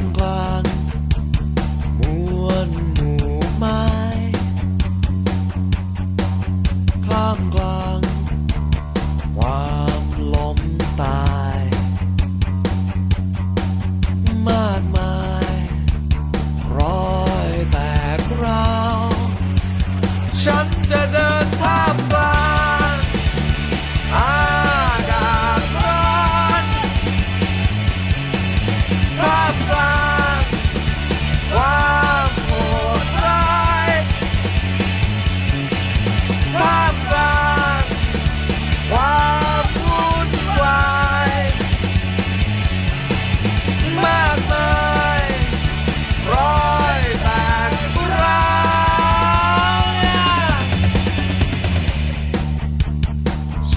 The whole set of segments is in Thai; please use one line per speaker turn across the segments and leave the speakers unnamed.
Glass.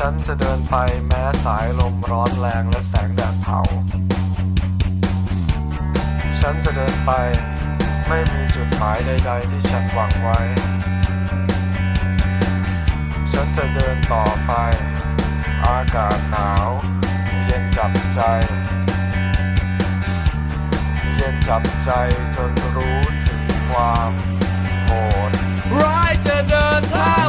ฉันจะเดินไปแม้สายลมร้อนแรงและแสงแดดเผา ฉันจะเดินไปไม่มีจุดหมายใด ๆ ที่ฉันหวังไว้ ฉันจะเดินต่อไป อากาศหนาว เย็นจับใจ เย็นจับใจจนรู้ถึงความโหด
ร้ายจะเดินท่า